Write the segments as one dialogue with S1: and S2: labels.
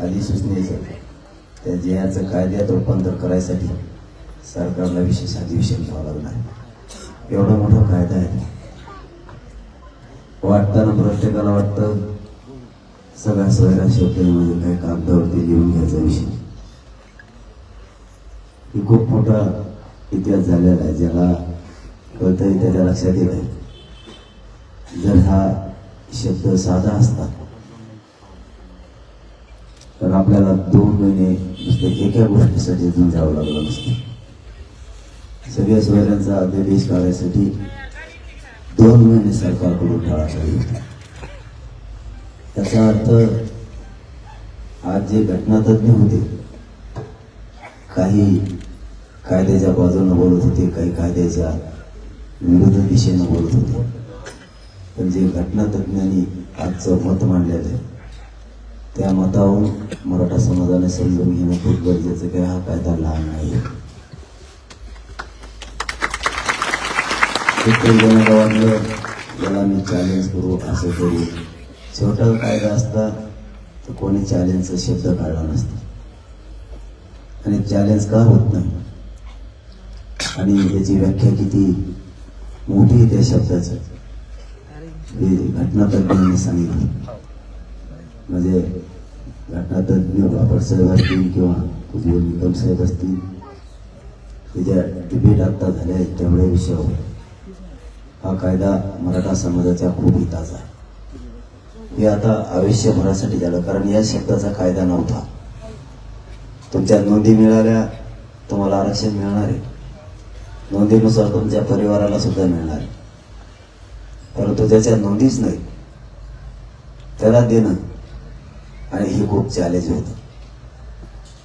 S1: अधिसूचनेचं त्या जयाचं कायद्यात रूपांतर करायसाठी सरकारला विशेष अधिवेशन घ्यावं लागणार आहे. एवढा मोठा कायदा आहे. वाटताना प्रत्येकाला वाटतं सगळ्या सोयरा शब्द म्हणजे काही कागदावरती लिहून घ्यायचा विषय. ही खूप मोठा इतिहास झालेला आहे ज्याला कळतंय त्याच्या लक्षात येत आहे जर हा शब्द साधा असता तर आपल्याला दोन महिने नुसते एका गोष्टीसाठी झुंजावं लागलं नसतं. सगळ्या सोयऱ्यांचा अध्यादेश काढायसाठी दोन महिने सरकारकडून टाळाटाळी होती त्याचा अर्थ आज जे घटनातज्ञ होते काही कायद्याच्या बाजूनं बोलत होते काही कायद्याच्या विरुद्ध दिशेनं बोलत होते. पण जे घटनातज्ञांनी आजचं मत मांडलेलं आहे त्या मतावरून मराठा समाजाने समजून घेणं खूप गरजेचं की हा कायदा लहान नाही प्रत्येक वाटलं याला मी चॅलेंज करू असं करू. छोटा कायदा असता तर कोणी चॅलेंजचा शब्द काढला नसता. आणि चॅलेंज का होत नाही? आणि याची व्याख्या किती मोठी त्या शब्दाचं. हे घटनातज्ञांनी सांगितलं. म्हणजे घटनातज्ञ बापटसाहेब असतील किंवा उज्ज्वल निकम साहेब असतील हे डिबेट आता झाल्या आहेत तेवढ्या विषयावर हा कायदा मराठा समाजाच्या खूप हिताचा आहे. हे आता आयुष्यभरासाठी झालं कारण या शब्दाचा कायदा नव्हता. तुमच्या नोंदी मिळाल्या तुम्हाला आरक्षण मिळणार आहे. नोंदीनुसार तुमच्या परिवाराला सुद्धा मिळणार आहे. परंतु त्याच्या नोंदीच नाही. त्याला देणं आणि ही खूप चॅलेंज होतं.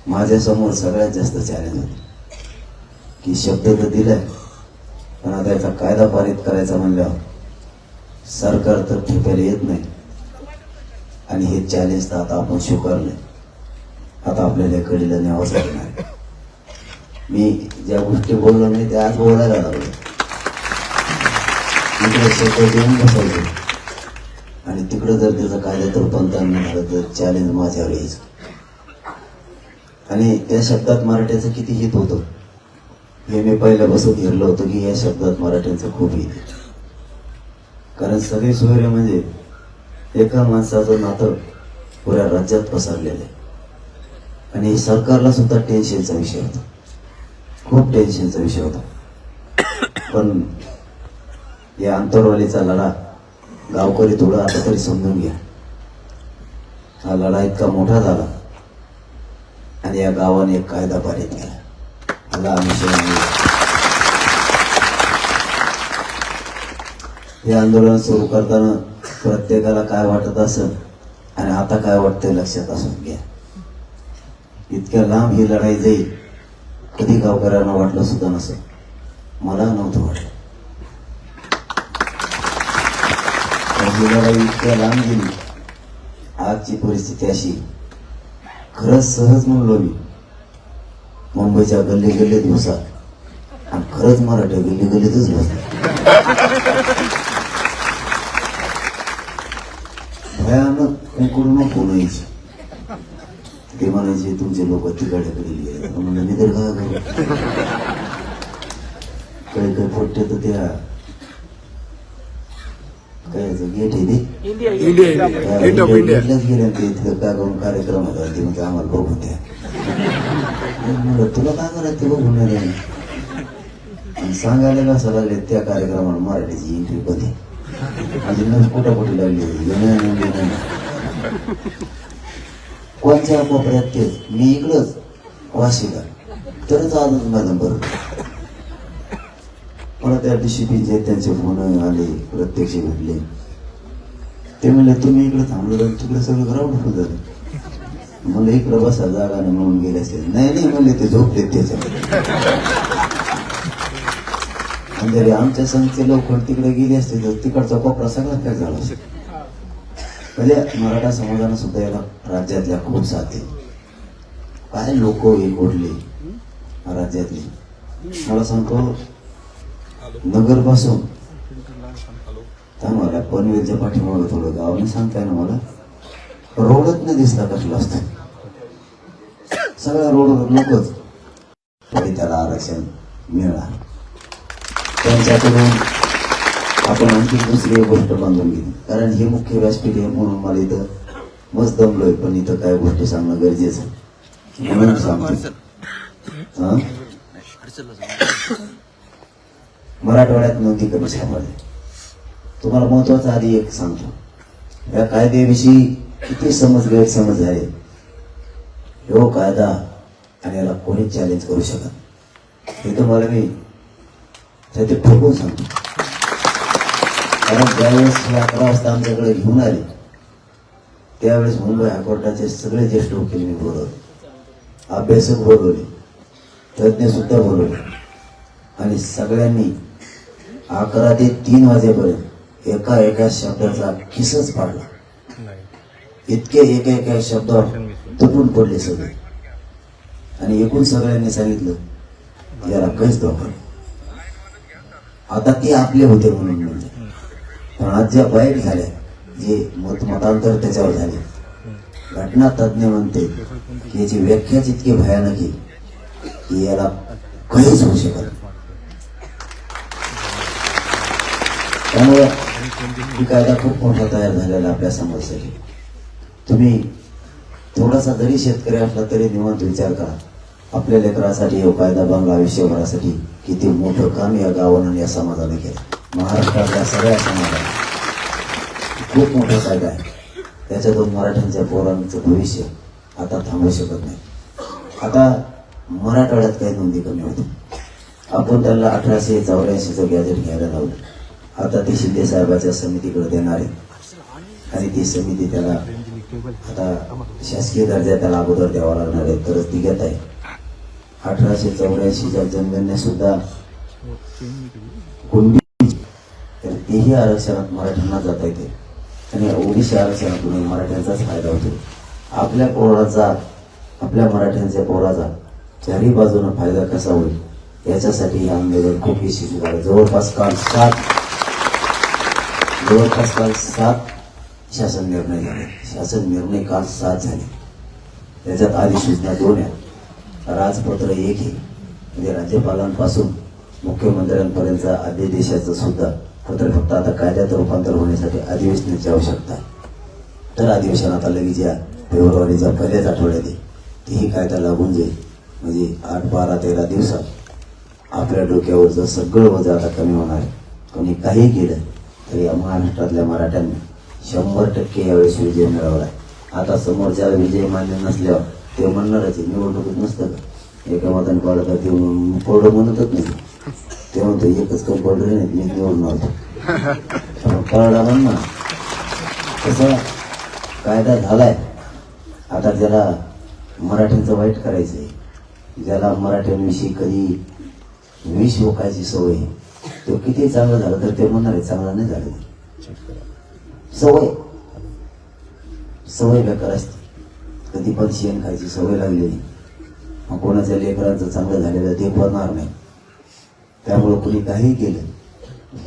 S1: माझ्यासमोर सगळ्यात जास्त चॅलेंज होतं. की शब्द तर दिलाय पण आता याचा कायदा पारित करायचा म्हणल्यावर सरकार तर ठेपायला येत नाही. आणि हे चॅलेंज तर आता आपण स्वीकारले आता आपल्याला कडीला न्यावंच लागणार. मी ज्या गोष्टी बोललो नाही त्या आज बोलायला लागलो इकडे शब्द देऊन बसायचं आणि तिकडं जर त्याचं कायद्यात रूपांतरण झालं तर चॅलेंज माझ्यावर यायचं. आणि त्या शब्दात मराठ्याचं किती हित होतं? हे मी पहिल्यापासून बसून होतं की या शब्दात मराठ्यांचं खूप हित कारण सगळे सोयरे म्हणजे एका माणसाचं नातं पुऱ्या राज्यात पसरलेलं आहे. आणि सरकारला सुद्धा टेन्शनचा विषय होता. खूप टेन्शनचा विषय होता. पण या अंतरवालीचा लढा गावकरी थोडं आता तरी समजून घ्या. हा लढा इतका मोठा झाला. आणि या गावाने एक कायदा पारित केला. आला हे आंदोलन सुरू करताना प्रत्येकाला काय वाटत असं आणि आता काय वाटतंय लक्षात असून घ्या. इतक्या लांब ही लढाई जाईल कधी गावकऱ्यांना वाटलं सुद्धा नसेल. मला नव्हतं वाटलं. पण इतक्या लांब गेली. आजची परिस्थिती अशी. खरंच सहज म्हणलो मी. मुंबईच्या गल्ली गल्लीत बसा. आणि खरंच मराठी गल्ली गल्लीतच बसला भयानक उकडून फोन यायची ते म्हणायचे तुमचे लोक तिकडे गेले म्हणलं मी तर काय करू काही काही फोटे तर त्या गेट आहे ते
S2: इंडिया
S1: ते इथलं काय करून कार्यक्रम होता ते म्हणजे आम्हाला बघून द्या म्हणलं तुला काय करायचं बघून. आणि सांगायला कसं लागले त्या कार्यक्रमाला मराठीची एंट्री कधी माझी नस कुठाकुठी लागली होती. कोणत्या कोपऱ्यात तेच मी इकडंच वाशीला तरच आजच माझं बरोबर मला त्या डीसीपीचे त्यांचे फोन आले प्रत्यक्ष भेटले. ते म्हणले तुम्ही इकडे थांबलो तर तिकडे सगळं ग्राउंड फुल झालं म्हणलं इकडे बसा जागा नाही म्हणून गेले असते. नाही नाही म्हणले ते झोपले त्याच्यामध्ये आणि जरी आमच्या संघचे लवकर तिकडे गेले असते तर तिकडचा कोपरा सगळा काय झाला असता. म्हणजे मराठा समाजानं सुद्धा याला राज्यातल्या खूप साथ काय लोक एकवडले राज्यातली. मला सांगतो नगरपासून मला पनवेलच्या पाठीमागे थोडं गावाने सांगताय ना मला. रोडच नाही दिसला कसला असतो. सगळ्या रोडवर तरी त्याला आरक्षण मिळणार. त्यांच्याकडून आपण आणखी दुसरी गोष्ट बांधून घेतली कारण हे मुख्य व्यासपीठ आहे म्हणून मला इथं मस्त दमलोय पण इथं काय गोष्टी सांगणं गरजेचं. म्हणून सांगतो हा? मराठवाड्यात नव्हती कमी सापडली तुम्हाला महत्त्वाचा आधी एक सांगतो. या कायद्याविषयी किती समज गैरसमज झाले हो कायदा आणि याला कोणीच चॅलेंज करू शकत हे तुम्हाला मी ते ठोकून सांगतो. कारण ज्यावेळेस हे अकरा वाजता आमच्याकडे घेऊन आले त्यावेळेस मुंबई हायकोर्टाचे सगळे ज्येष्ठ वकील मी बोलवले. अभ्यासक बोलवले तज्ज्ञ सुद्धा बोलवले. आणि सगळ्यांनी अकरा ते तीन वाजेपर्यंत एका एका शब्दाचा किसच पाडला. इतके एका एका शब्दावर तुटून पडले सगळे. आणि एकूण सगळ्यांनी सांगितलं याला काहीच धोका. आता ते आपले होते म्हणून म्हणजे पण आज ज्या वाईट झाल्या जे मत मतांतर त्याच्यावर झाले. घटना तज्ज्ञ म्हणते की याची व्याख्याच इतकी भयानक आहे की याला काहीच होऊ शकत नाही. त्यामुळं ही कायदा खूप मोठा तयार झालेला आपल्या समाजासाठी तुम्ही थोडासा जरी शेतकरी असला तरी निवंत विचार करा. आपल्या लेकरासाठी हो कायदा बांगला आयुष्यभरासाठी किती मोठं काम या गावानं आणि या समाजाने केलं. महाराष्ट्रातल्या सगळ्या समाजाने. खूप मोठा कायदा आहे. त्याच्यातून मराठ्यांच्या पोरांचं भविष्य आता थांबू शकत नाही. आता मराठवाड्यात काही नोंदी कमी होते आपण त्याला अठराशे चौऱ्याऐंशीचं गॅजेट घ्यायला लावलं. आता ते शिंदे साहेबाच्या समितीकडे देणार आहे आणि ती समिती त्याला आता शासकीय दर्जा त्याला अगोदर द्यावा लागणार आहे. तरच ती घेत आहे. अठराशे चौऱ्याऐंशीच्या जनगणने सुद्धा तर तेही आरक्षणात मराठ्यांना जाता येते. आणि ओबीसी आरक्षणातून मराठ्यांचाच फायदा होतो. आपल्या पोराचा आपल्या मराठ्यांच्या पोराचा चारही बाजूने फायदा कसा होईल? याच्यासाठी हे आंदोलन खूप यशस्वी झालं. जवळपास काल सात जवळपास काल सात शासन निर्णय झाले. शासन निर्णय काल सात झाले. त्याच्यात अधिसूचना दोन आहे राजपत्र एक आहे. म्हणजे राज्यपालांपासून मुख्यमंत्र्यांपर्यंत अध्यादेशाचं सुद्धा पत्र फक्त आता कायद्यात रूपांतर होण्यासाठी अधिवेशनाची आवश्यकता आहे. तर अधिवेशन आता लगेच या फेब्रुवारीच्या पहिल्याच आठवड्यात आहे. तेही कायदा लागून जाईल. म्हणजे आठ बारा तेरा दिवसात आपल्या डोक्यावर जर सगळं वजा आता कमी होणार आहे कोणी काही केलं तर या महाराष्ट्रातल्या मराठ्यांनी शंभर टक्के यावेळेस विजय मिळवला आहे आता समोरच्या विजय मान्य नसल्यावर ते म्हणणारच आहे निवडणुकीत नसतं का? एका मताने पाडलं का ते कोरडं म्हणतच नाही. ते म्हणतो एकच कंपाऊंडर नाही मी निवडणार आलो म्हण ना तसा कायदा झालाय. आता ज्याला मराठ्यांचं वाईट करायचंय ज्याला मराठ्यांविषयी कधी विष ओकायची सवय तो किती चांगलं झालं तर ते म्हणणार आहे चांगलं नाही झालं सवय. सवय बेकार असते. कधी पण शेण खायची सवय लागलेली. मग कोणाच्या लेकरांचं चांगलं झालेलं ते पडणार नाही. त्यामुळं कुणी काही केलं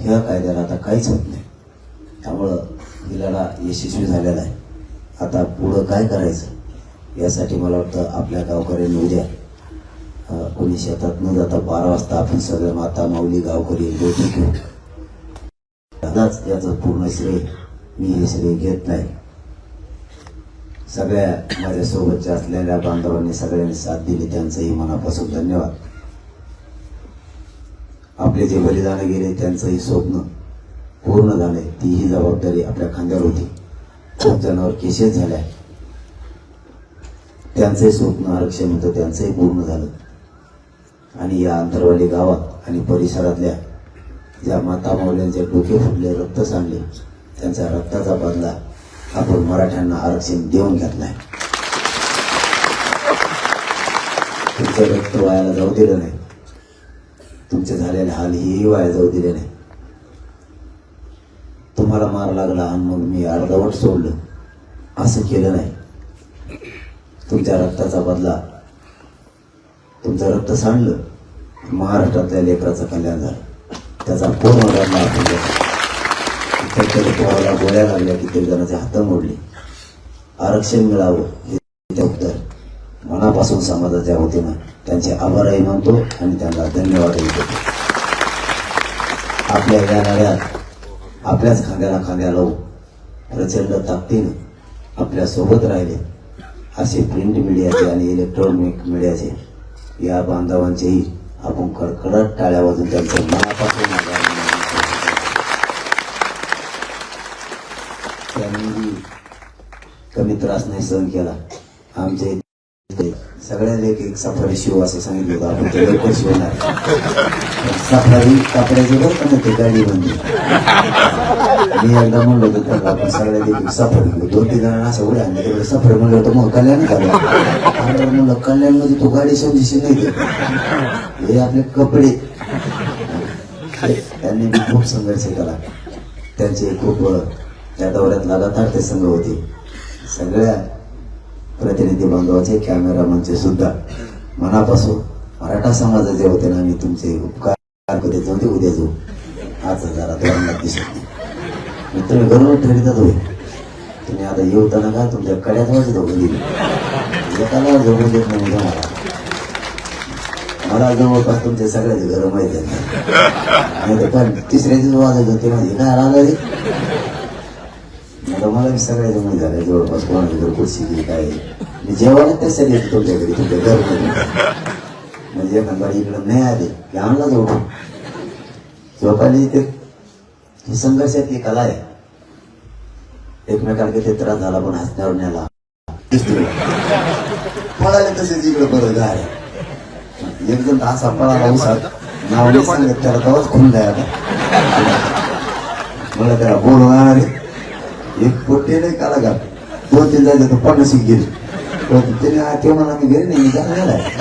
S1: ह्या कायद्याला आता काहीच होत नाही. त्यामुळं हिला यशस्वी झालेला आहे. आता पुढं काय करायचं? यासाठी मला वाटतं आपल्या गावकऱ्यांनी उद्या कोणी शेतात न जाता बारा वाजता आपण सगळे माता माऊली गावकरी बैठक घेऊ. दादाच याचं पूर्ण श्रेय मी हे श्रेय घेत नाही. सगळ्या माझ्यासोबतच्या असलेल्या बांधवांनी सगळ्यांनी साथ दिली त्यांचंही मनापासून धन्यवाद. आपले जे बलिदान गेले त्यांचंही स्वप्न पूर्ण झाले. तीही जबाबदारी आपल्या खांद्यावर होती. खूप जणांवर केसेस झाल्या. त्यांचंही स्वप्न आरक्षण होतं त्यांचंही पूर्ण झालं. आणि या अंतरवाली गावात आणि परिसरातल्या ज्या माता माऊल्यांचे डोके फुटले रक्त सांडले त्यांचा रक्ताचा बदला आपण मराठ्यांना आरक्षण देऊन घेतलाय. तुमचं रक्त वायाला जाऊ दिलं नाही. तुमचे झालेले हाल हेही वाया जाऊ दिले नाही. तुम्हाला मार लागला आणि मग मी अर्धवट सोडलं. असं केलं नाही. तुमच्या रक्ताचा बदला तुमचं रक्त सांडलं. महाराष्ट्रातल्या लेकराचं कल्याण झालं. त्याचा पूर्ण बदला आपण घेतला. पोराला गोळ्या लागल्या कित्येक जणांचे हात मोडले. आरक्षण मिळावं हे उत्तर. मनापासून समाजाच्या वतीनं त्यांचे आभारही मानतो आणि त्यांना धन्यवादही देतो. आपल्या या लढ्यात आपल्याच खांद्याला खांद्या लावून प्रचंड ताकदीनं आपल्यासोबत राहिले असे प्रिंट मीडियाचे आणि इलेक्ट्रॉनिक मीडियाचे या बांधवांचेही आपण कडकडत टाळ्या वाजून त्यांचं मनापासून त्यांनी कमी त्रास नाही सहन केला. आमचे इथे सगळ्या लेख एक सफारी शिव असं सांगितलं होतं. आपण ते लवकर शिवणार. सफारी कापडाचे बरं का ते गाडी म्हणजे मी एकदा म्हणलो होतो त्याला आपण सगळ्या लेख सफारी घेऊ दोन तीन जणांना असं उड्या आणले तेवढे सफारी म्हणलं होतं मग कल्याण झालं म्हणलं कल्याणमध्ये तो गाडी समजीशी नाही देत. हे आपले कपडे त्यांनी बी खूप संघर्ष केला त्यांचे खूप त्या दौऱ्यात लगातार ते संघ होते सगळ्या प्रतिनिधी बांधवाचे कॅमेरामनचे सुद्धा मनापासून मराठा समाजाचे होते ना मी तुमचे उपकार कधी जाऊ दे उद्या जाऊ आज जरा दोन दिसत नाही मी तुम्ही बरोबर ठरवितात होय तुम्ही आता येऊताना का तुमच्या कड्यात वाजत हो दिली. एकाला जवळ देत नाही मला मला जवळपास तुमचे सगळ्याचे घर माहिती आहेत. नाही तर पण तिसऱ्या दिवस वाजायचं ते म्हणजे काय आलं रे आता मला बी सगळ्याचं माहिती झालं जवळपास कोणाची घर कुठची की काय. मी जेवायला त्यासाठी येतो तुमच्या घरी तुमच्या घर म्हणजे एखादा इकडं नाही आले की आणला जोडून झोपायला इथे ही संघर्षातली कला आहे. एकमेकाला किती त्रास झाला पण हसण्यावर न्याला पळाले तसेच इकडे बरं गाय एक जण असा पळाला उसात नाव नाही सांगत त्याला तवाच खून द्या मला त्याला बोलवणार एक पोटे नाही काला का दोन तीन जायचं तर पन्नास गेले. पण त्याने तेव्हा ते म्हणा मी घरी नाही मी जाणार आहे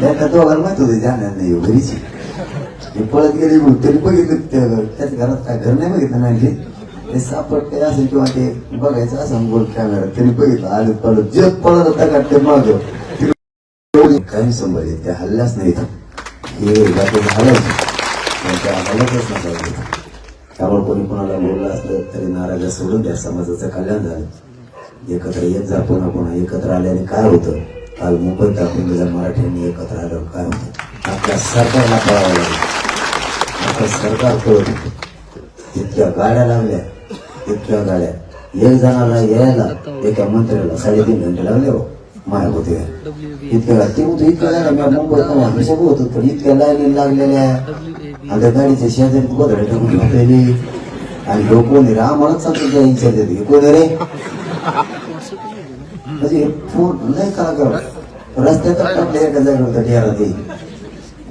S1: त्यांना दोघांना माहीत होते जाणार नाही घरीची हे पळत गेले म्हणून तरी बघितलं त्या- त्याच घरात काय घर नाही बघितलं नाही ते सापड काय असेल किंवा ते बघायचं असं बोल घरात. त्यांनी बघितलं. आले पळत. जे पळत होता का ते माग. काही संभाळले त्या हल्ल्याच नाही हे बाकीचं हल्लाच त्या हल्ल्यातच नसायचं त्यामुळे कोणी कोणाला बोललं असलं तरी नाराज सोडून द्या. समाजाचं कल्याण झालं. एकत्र येत जा पुन्हा पुन्हा. एकत्र आल्याने काय होतं? काल मुंबईत दाखवून दिल्या मराठ्यांनी एकत्र आल्यावर काय होतं? आपल्या सरकारला कळावं लागलं. सरकार करून इतक्या गाड्या लागल्या इतक्या गाड्या. एक जणाला यायला एका मंत्र्याला साडेतीन घंटे लागले हो माय होते इतक्या ते होतं इतक्या गाड्या मी मुंबईत हमेशा होतो पण इतक्या लाईन लागलेल्या. आणि त्या गाडीच्या शेजारी गोधडे टाकून झोपलेली. आणि लोक कोणी राम म्हणत सांगतो त्या देते हे कोण रे? म्हणजे फोन नाही का कर रस्त्यात टाकले एका जागेवर त्या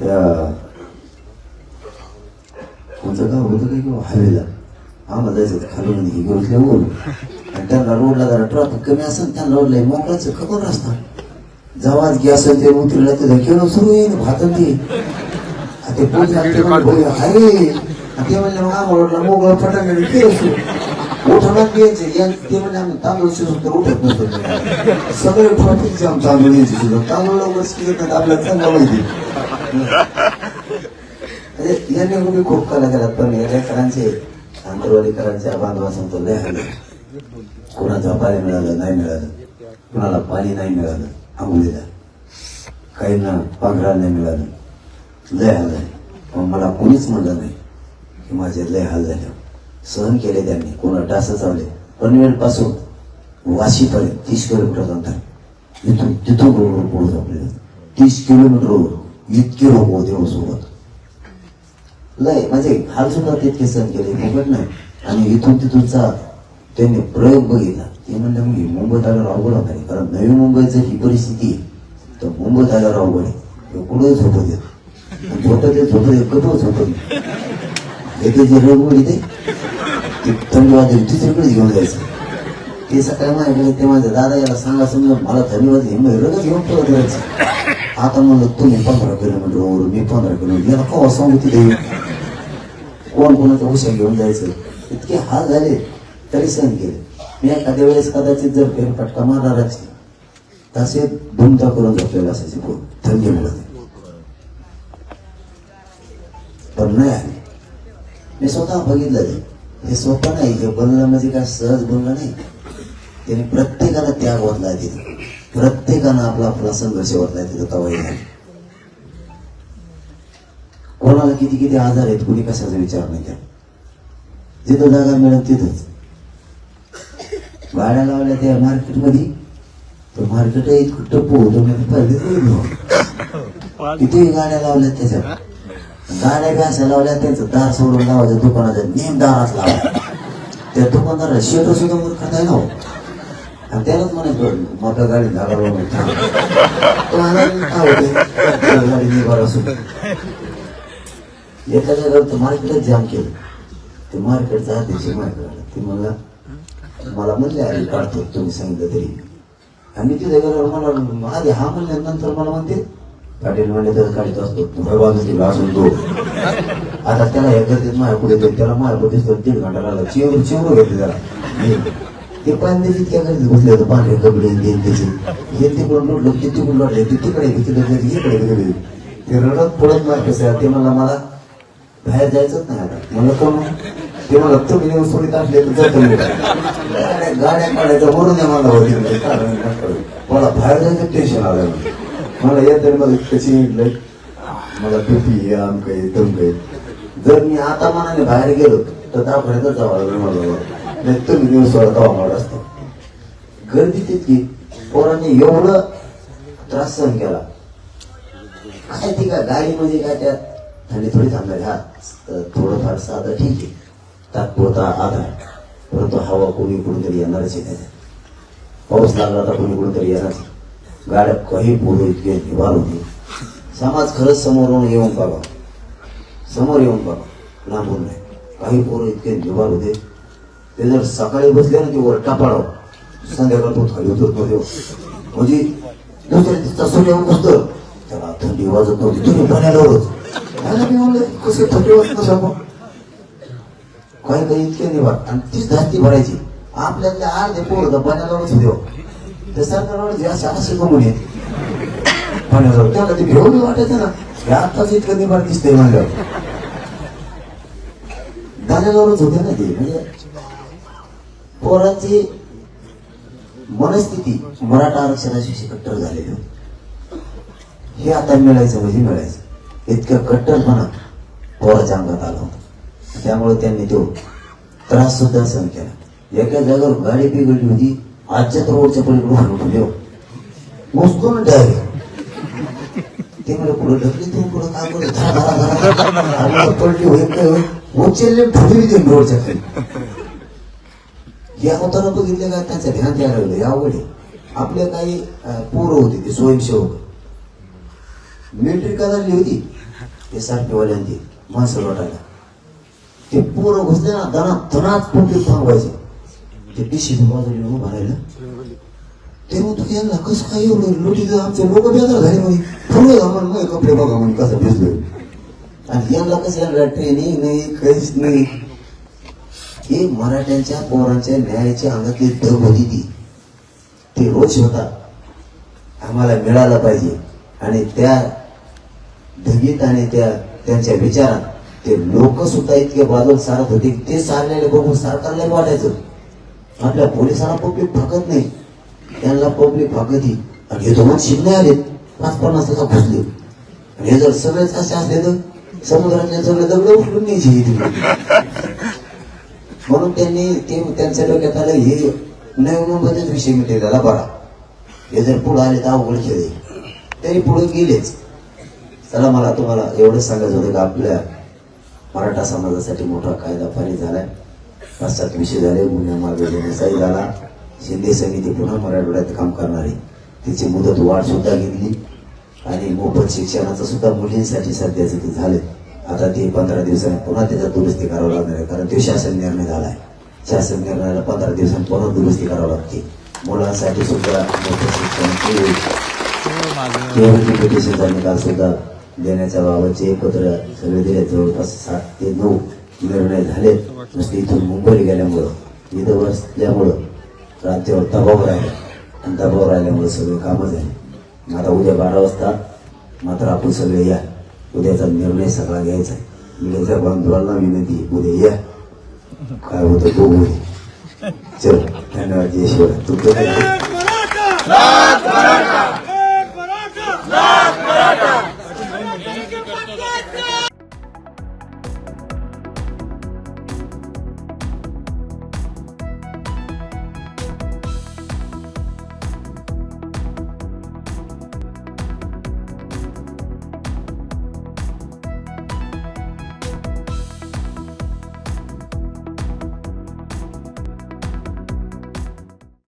S1: ते कोणतं गाव होतं काय किंवा हायवेला आम्हाला जायचं होतं खालून हे घेतले वर आणि त्यांना रोडला जरा ट्रॅफिक कमी असेल त्यांना रोडला मोकळाच खबर रस्ता जेव्हा गॅस ते उतरला ते धक्क्यानं सुरू येईल भातात ते ते "होय, अरे ते म्हणले मग आम्हाला वाटलं मोकळं फटाकडे केलं उठवणार द्यायचे ते म्हणजे आम्ही तांदूळ शिजून तर उठत नसतो सगळे ट्रॉफिक जाम तांदूळ यायचे सुद्धा तांदूळ लवकर नाही आपल्याला चांगलं माहिती म्हणजे यांनी उभी खूप कला पण या लेकरांचे आंतरवाडीकरांच्या बांधवांचा लय हल्ले कोणाचं पाणी मिळालं नाही मिळालं कुणाला पाणी नाही मिळालं आंघोळीला काहींना पांघरा नाही मिळालं लय हाल झाले मग मला कोणीच म्हणलं नाही की माझे लय हाल झाले सहन केले त्यांनी कोणा डास चावले पनवेल पासून वाशीपर्यंत तीस किलोमीटर अंतर। इथून तिथून रोडवर पोहोच आपल्याला तीस किलोमीटरवर इतके लोक होते सोबत लय म्हणजे हाल सुद्धा तितके सहन केले फुकट नाही. आणि इथून तिथूनचा त्यांनी प्रयोग बघितला. ते म्हणलं मी मुंबईत आल्यावर अवघड होणार नाही कारण नवी मुंबईचं ही परिस्थिती आहे तर मुंबईत आल्यावर अवघड आहे. हे झोपत येत झोपत येत झोपत येत कधी झोपत येत येते जे रंगवड ते थंडी वाजेल दुसरीकडे घेऊन जायचं. ते सकाळी माझ्याकडे ते माझ्या दादा याला सांगा समजा मला थंडी वाजली मी रगत घेऊन परत यायचं आता म्हणलं तुम्ही पंधरा किलोमीटरवर मी पंधरा किलोमीटर. याला कवा सांगू तिथे कोण कोणाचा उशा घेऊन जायचं? इतके हाल झाले तरी सहन केले मी एखाद्या वेळेस कदाचित जर फेरफटका मारणारच तसे धुमता करून झोपलेला असायचे कोण? थंडी मिळत पण नाही मी स्वतः बघितलं ते. हे सोपं नाही हे बोलणं म्हणजे काय सहज बोलणं नाही. त्याने प्रत्येकाला त्याग वाटला तिथे. प्रत्येकानं आपला आपला संघर्ष वाटलाय तिथं तवाई आहे कोणाला किती किती आजार आहेत कुणी कशाचा विचार नाही त्या जिथं जागा मिळत तिथंच. गाड्या लावल्या त्या मार्केटमध्ये. तर मार्केट इतकं टप्पू होतो मी पहिले किती गाड्या लावल्या त्याच्यात. गाड्या बी अशा लावल्या त्याचं दार सोडून लावायचं दुकानाचं नेम दारात लावा. त्या दुकानदाराला शेट सुद्धा मग खाता ना हो. आणि त्यालाच म्हणायचं मोठ्या गाडी झाला काय गाडी निभार असून तर मार्केटच जाम केलं. ते मार्केटचा अध्यक्ष मार्केट आला ते मला मला म्हणले अरे काढतो तुम्ही सांगितलं तरी. आणि तिथे गेल्यावर मला आधी हा म्हणल्यानंतर मला म्हणते पाटील म्हणले तर काढत असतो तुम्ही बाजूला असून तो आता त्याला हे करते माझ्या पुढे त्याला माझ्या पुढे दीड घंटा लागला. चिवर चिवर घेतले त्याला. ते पाणी तितक्या घरी बसले होते पांढरे कपडे देन त्याचे हे तिकडून लुटलं ते तिकडून लोटले ते तिकडे तिकडे गेले, इकडे गेले ते रडत पडत नाही कसं ते मला मला बाहेर जायचंच नाही आता. मला कोण? ते मला तुम्ही नेऊन सोडीत असले तर जातो गाड्या गाड्या वरून मला होती. काय मला बाहेर जायचं टेन्शन आलं. मला येत मला कशी मला टोपी आमक आहे तमक जर मी आता मनाने बाहेर गेलो तर दवाखान्यातच जावं लागलं मला. नाही तुम्ही दिवस सोडा दवा असतो. गर्दी तितकी पोरांनी एवढं त्रास सहन केला. काय ती का गाडी म्हणजे काय त्यात थंडी थोडी थांबणार हा थोडंफार साधं ठीक आहे. तात्पुरता आधार. परंतु हवा कोणी कुठून येणारच आहे पाऊस लागला तर कोणी कुठून येणार गाड्या काही पोरं इतके निवार होती. समाज खरंच समोरून येऊन बघा समोर येऊन बघा लांबून नाही. काही पोरं इतके निवार होते. ते जर सकाळी बसले ना ते वरटा पाडव. संध्याकाळ तो खाली उतरत देव म्हणजे दुसऱ्या दिवसा सूर्य येऊन बसतो त्याला थंडी वाजत नव्हती. तुम्ही पाण्यावरच मी म्हणलं कसे थंडी वाजत नसा मग काही काही इतके वाट आणि तीच धास्ती भरायची. आपल्यातल्या अर्धे पोर तर पाण्यावरच होते हो. ते सरकारवर जे असे असे कमून येते. पाण्याजवळ. त्याला ते घेऊन वाटायचं ना. हे आत्ताच इतकं निभार दिसतंय म्हणलं दाण्याजवळच होते ना ते. म्हणजे पोरांची मनस्थिती मराठा आरक्षणाशी कट्टर झालेली होती. हे आता मिळायचं म्हणजे मिळायचं. इतकं कट्टरपणा पोराच्या अंगात आला होता. त्यामुळे त्यांनी तो त्रास सुद्धा सहन केला. एका जागेवर गाडी बिघडली होती. आजच्या रोडच्या पलीकडे उठले येऊ मोजतो डायरेक्ट ते मला पुढे ढकली तू पुढे काय करत पडली होईल काय होईल उचलले ठुकली ते रोडच्या खाली. या होताना बघितले का त्यांचं ध्यान द्यायला लागलं. या अवघड आपल्या काही पोरं होते ते स्वयंसेवक. मिलिटरी झाली होती. ते सारखेवाल्यांची माणसं लोटायला. ते पोरं घुसले ना दना दणात पोटी थांबवायचे. ते डिशी बाजूला उभं राहिलं. ते मग तू यांना कसं काय एवढं लोटी आमचे लोक बेजार झाले म्हणे. पुढे घालून मग कपडे बघा म्हणे कसं भिजलोय आणि यांना कसं यांना ट्रेनिंग नाही काहीच नाही. हे मराठ्यांच्या पोरांच्या न्यायाच्या अंगातली दग होती ती. ते रोष होता. आम्हाला मिळाला पाहिजे. आणि त्या धगीत आणि त्या त्यांच्या विचारात ते लोक सुद्धा इतके बाजूला सारत होते. ते सारलेले बघून सरकारला वाटायचं. आपल्या पोलिसांना पब्लिक फाकत नाही. त्यांना पब्लिक फाकती आणि हे दोन शिकणे आले पाच पन्नास तास घुसले आणि हे जर सगळेच असे असले तर समुद्रातले सगळे दगड उठून न्यायचे म्हणून त्यांनी ते त्यांच्या डोक्यात आलं हे नवनंबरच विषय मिळते त्याला बरा हे जर पुढे आले तर अवघड खेळ तरी पुढे गेलेच. चला मला तुम्हाला एवढंच सांगायचं होतं की आपल्या मराठा समाजासाठी मोठा कायदा पारित झालाय. पाश्चात विषय झाले गुन्हे मागे घेण्याचाही झाला. शिंदे समिती पुन्हा मराठवाड्यात काम करणार. आहे तिची मुदत वाढ सुद्धा घेतली. आणि मोफत शिक्षणाचं सुद्धा मुलींसाठी सध्याचं ते झालं आता ते पंधरा दिवसांनी पुन्हा त्याचा दुरुस्ती करावं लागणार आहे. कारण तो शासन निर्णय झाला आहे शासन निर्णयाला पंधरा दिवसांनी पुन्हा दुरुस्ती करावं लागते. मुलांसाठी सुद्धा मोफत शिक्षण निकाल सुद्धा देण्याच्या बाबतचे एकत्र सगळे दिले. जवळपास सात ते नऊ निर्णय झाले नुसते इथून मुंबईला गेल्यामुळं इथं बसल्यामुळं राज्यावर दबाव राहिला. आणि दबाव राहिल्यामुळे सगळे कामं झाले. आता उद्या बारा वाजता मात्र आपण सगळे या. उद्याचा निर्णय सगळा घ्यायचा आहे. उद्याच्या बांधवांना विनंती उद्या या. काय होतं बघू चल धन्यवाद जय शिवराय. तुमचं